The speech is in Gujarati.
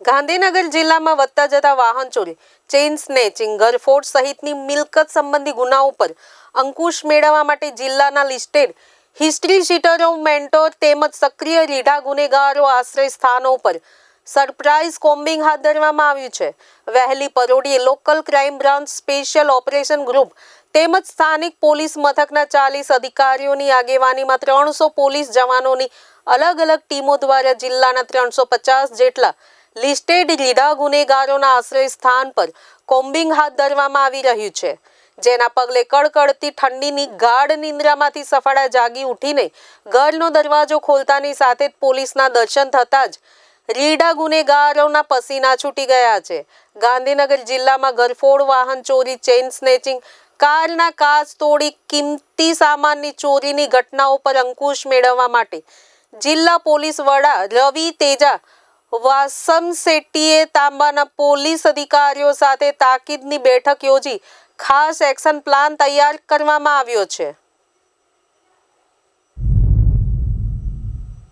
ગાંધીનગર જિલ્લામાં વધતા જતા વાહન ચોરી, ચેઇન સ્નેચિંગ ગરફોડ સહિતની મિલકત સંબંધી ગુનાઓ પર અંકુશ મેળવવા માટે જિલ્લાના લિસ્ટેડ હિસ્ટ્રી શીટરો મેન્ટોર તેમજ સક્રિય રીઢા ગુનેગારો આશ્રય સ્થાનો પર સરપ્રાઇઝ કોમ્બિંગ હાથ ધરવામાં આવ્યું છે. વહેલી પરોડીએ local crime branch special operation group તેમજ સ્થાનિક પોલીસ મથકના ચાલીસ અધિકારીઓની આગેવાનીમાં ત્રણસો પોલીસ જવાનોની અલગ અલગ ટીમો દ્વારા જિલ્લાના ત્રણસો પચાસ જેટલા લિસ્ટેડ રીઢા ગુનેગારોના આશ્રય સ્થાન પર કોમ્બિંગ હાથ ધરવામાં આવી રહ્યું છે. જેના પગલે કડકડતી ઠંડીની ગાઢ નિંદ્રામાંથી સફાળા જાગી ઉઠીને ઘરનો દરવાજો ખોલતાની સાથે જ પોલીસના દર્શન થતાં જ રીડા ગુનેગારોના પસીના છૂટી ગયા છે. ગાંધીનગર જિલ્લામાં ઘરફોડ, વાહન ચોરી, ચેઇન સ્નેચિંગ, કારના કાચ તોડી કિંમતી સામાનની ચોરીની ઘટનાઓ પર અંકુશ મેળવવા માટે જિલ્લા પોલીસ વડા રવિ તેજા વાસમ શેટ્ટીએ તાંબાના પોલીસ અધિકારીઓ સાથે તાકીદની બેઠક યોજી ખાસ એક્શન પ્લાન તૈયાર કરવામાં આવ્યો છે.